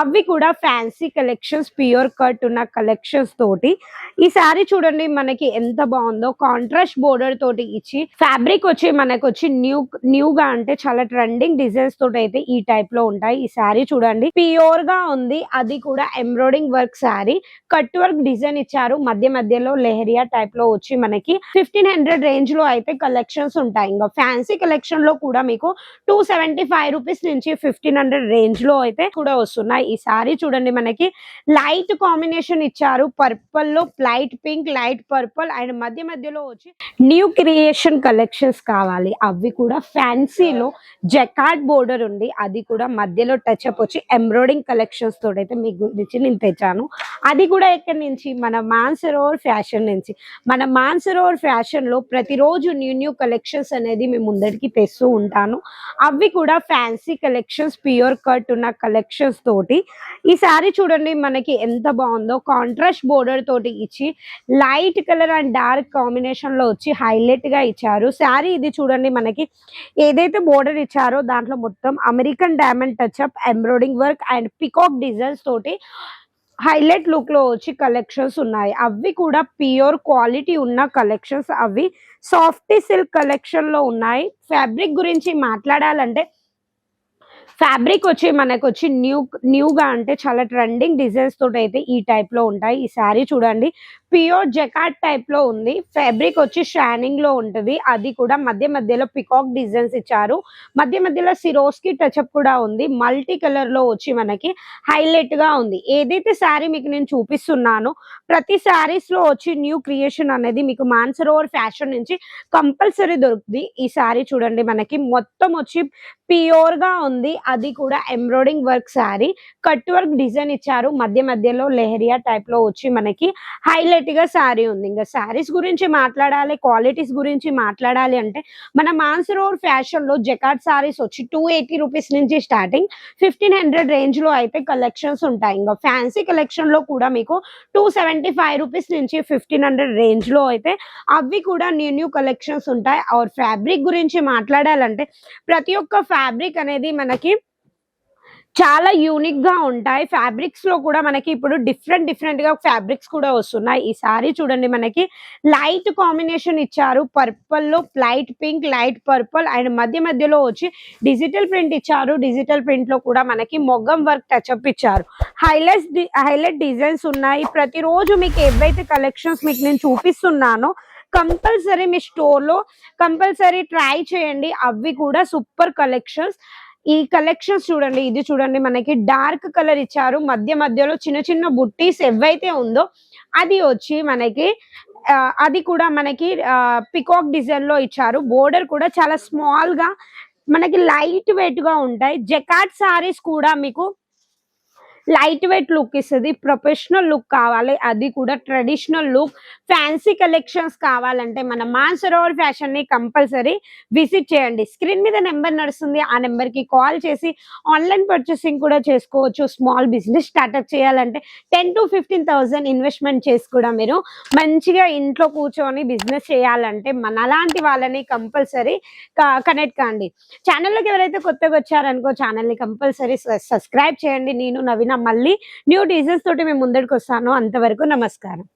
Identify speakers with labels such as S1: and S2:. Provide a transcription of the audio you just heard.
S1: అవి కూడా fancy collections pure cut ఉన్న కలెక్షన్స్ తోటి. ఈ శారీ చూడండి మనకి ఎంత బాగుందో. కాంట్రాస్ట్ బోర్డర్ తోటి ఇచ్చి ఫ్యాబ్రిక్ వచ్చి మనకు వచ్చి న్యూ న్యూ గా అంటే చాలా ట్రెండింగ్ డిజైన్స్ తోటి అయితే ఈ టైప్లో ఉంటాయి. ఈ శారీ చూడండి. ప్యూర్గా ఉంది. అది కూడా embroidering work sari cut work design ఇచ్చారు. మధ్య మధ్యలో లెహరియా టైప్లో వచ్చి మనకి ఫిఫ్టీన్ హండ్రెడ్ రేంజ్లో అయితే కలెక్షన్స్ ఉంటాయి. ఇంకా ఫ్యాన్సీ కలెక్షన్లో కూడా మీకు టూ సెవెంటీ ఫైవ్ రూపీస్ నుంచి ఫిఫ్టీన్ హండ్రెడ్ రేంజ్లో అయితే కూడా వస్తున్నాయి. ఈ సారీ చూడండి మనకి. లైట్ కాంబినేషన్ ఇచ్చారు. పర్పుల్లో light pink light purple and మధ్య మధ్యలో వచ్చి న్యూ క్రియేషన్ కలెక్షన్స్ కావాలి. అవి కూడా ఫ్యాన్సీలో జకాట్ బోర్డర్ ఉంది. అది కూడా మధ్యలో టచ్ అప్ వచ్చి ఎంబ్రాయిడింగ్ కలెక్షన్స్ తోడైతే మీ గురించి నేను తెచ్చాను. అది కూడా ఎక్కడి నుంచి? మన మాన్సరోవర్ ఫ్యాషన్ నుంచి. మన మాన్సరోవర్ ఫ్యాషన్లో ప్రతిరోజు న్యూ న్యూ కలెక్షన్స్ అనేది మేము ముందరికి తెస్తూ ఉంటాను. అవి కూడా ఫ్యాన్సీ కలెక్షన్స్ ప్యూర్ కట్ ఉన్న కలెక్షన్స్ తోటి ఈ శారీ చూడండి మనకి ఎంత బాగుందో. కాంట్రాస్ట్ బోర్డర్ తోటి ఇచ్చి లైట్ కలర్ అండ్ డార్క్ కాంబినేషన్లో వచ్చి హైలైట్గా ఇచ్చారు. శారీ ఇది చూడండి మనకి ఏదైతే బోర్డర్ ఇచ్చారో దాంట్లో మొత్తం American diamond touch up embroidering work and peacock designs తోటి హైలైట్ లుక్లో వచ్చి కలెక్షన్స్ ఉన్నాయి. అవి కూడా ప్యూర్ క్వాలిటీ ఉన్న కలెక్షన్స్ అవి. సాఫ్ట్ సిల్క్ కలెక్షన్లో ఉన్నాయి. ఫ్యాబ్రిక్ గురించి మాట్లాడాలంటే ఫ్యాబ్రిక్ వచ్చి మనకు వచ్చి న్యూ న్యూగా అంటే చాలా ట్రెండింగ్ డిజైన్స్ తోటి అయితే ఈ టైప్లో ఉంటాయి. ఈ శారీ చూడండి. ప్యూర్ జకాట్ టైప్లో ఉంది. ఫ్యాబ్రిక్ వచ్చి షైనింగ్లో ఉంటుంది. అది కూడా మధ్య మధ్యలో పికాక్ డిజైన్స్ ఇచ్చారు. మధ్య మధ్యలో సిరోస్కి టచ్అప్ కూడా ఉంది. మల్టీ కలర్లో వచ్చి మనకి హైలైట్గా ఉంది. ఏదైతే శారీ మీకు నేను చూపిస్తున్నానో ప్రతి శారీస్లో వచ్చి న్యూ క్రియేషన్ అనేది మీకు మాన్సరోవర్ ఫ్యాషన్ నుంచి కంపల్సరీ దొరుకుతుంది. ఈ శారీ చూడండి. మనకి మొత్తం వచ్చి ప్యూర్గా ఉంది. అది కూడా embroidering work sari cut work design ఇచ్చారు. మధ్య మధ్యలో లెహరియా టైప్లో వచ్చి మనకి హైలైట్గా శారీ ఉంది. ఇంకా శారీస్ గురించి మాట్లాడాలి క్వాలిటీస్ గురించి మాట్లాడాలి అంటే మన మాన్సరోవర్ ఫ్యాషన్లో జకాట్ శారీస్ వచ్చి టూ ఎయిటీ రూపీస్ నుంచి స్టార్టింగ్ ఫిఫ్టీన్ హండ్రెడ్ రేంజ్లో అయితే కలెక్షన్స్ ఉంటాయి. ఇంకా ఫ్యాన్సీ కలెక్షన్లో కూడా మీకు టూ సెవెంటీ ఫైవ్ రూపీస్ నుంచి ఫిఫ్టీన్ హండ్రెడ్ రేంజ్లో అయితే అవి కూడా న్యూ న్యూ కలెక్షన్స్ ఉంటాయి. ఆర్ ఫ్యాబ్రిక్ గురించి మాట్లాడాలంటే ప్రతి ఒక్క ఫ్యాబ్రిక్ అనేది మనకి చాలా యూనిక్గా ఉంటాయి. ఫ్యాబ్రిక్స్లో కూడా మనకి ఇప్పుడు డిఫరెంట్ డిఫరెంట్గా ఫ్యాబ్రిక్స్ కూడా వస్తున్నాయి. ఈ సారీ చూడండి మనకి. లైట్ కాంబినేషన్ ఇచ్చారు. పర్పుల్లో light pink light purple and మధ్య మధ్యలో వచ్చి డిజిటల్ ప్రింట్ ఇచ్చారు. డిజిటల్ ప్రింట్లో కూడా మనకి మొగ్గం వర్క్ టచ్అప్ ఇచ్చారు. హైలైట్స్ హైలైట్ డిజైన్స్ ఉన్నాయి. ప్రతిరోజు మీకు ఏవైతే కలెక్షన్స్ మీకు నేను చూపిస్తున్నానో కంపల్సరీ మీ స్టోర్లో కంపల్సరీ ట్రై చేయండి. అవి కూడా సూపర్ కలెక్షన్స్ ఈ కలెక్షన్స్ చూడండి ఇది చూడండి మనకి డార్క్ కలర్ ఇచ్చారు. మధ్య మధ్యలో చిన్న చిన్న బుట్టీస్ ఎవైతే ఉందో అది వచ్చి మనకి ఆ, అది కూడా మనకి పికాక్ డిజైన్లో ఇచ్చారు. బోర్డర్ కూడా చాలా స్మాల్గా మనకి లైట్ వెయిట్గా ఉంటాయి. జకాట్ సారీస్ కూడా మీకు లైట్ వెయిట్ లుక్ ఇస్తుంది. ప్రొఫెషనల్ లుక్ కావాలి. అది కూడా ట్రెడిషనల్ లుక్. ఫ్యాన్సీ కలెక్షన్స్ కావాలంటే మన మాన్సరోవర్ ఫ్యాషన్ని కంపల్సరీ విజిట్ చేయండి. స్క్రీన్ మీద నెంబర్ నడుస్తుంది. ఆ నెంబర్కి కాల్ చేసి ఆన్లైన్ పర్చేసింగ్ కూడా చేసుకోవచ్చు. స్మాల్ బిజినెస్ స్టార్ట్అప్ చేయాలంటే ten to fifteen thousand investment చేసి కూడా మీరు మంచిగా ఇంట్లో కూర్చొని బిజినెస్ చేయాలంటే మన అలాంటి వాళ్ళని కంపల్సరీ కనెక్ట్ కాండి. ఛానల్లోకి ఎవరైతే కొత్తగా వచ్చారనుకో ఛానల్ని కంపల్సరీ సబ్స్క్రైబ్ చేయండి. నేను నవీన మళ్ళీ న్యూ డిజైన్స్ తోటి మేము ముందడికి వస్తాను అంతవరకు నమస్కారం.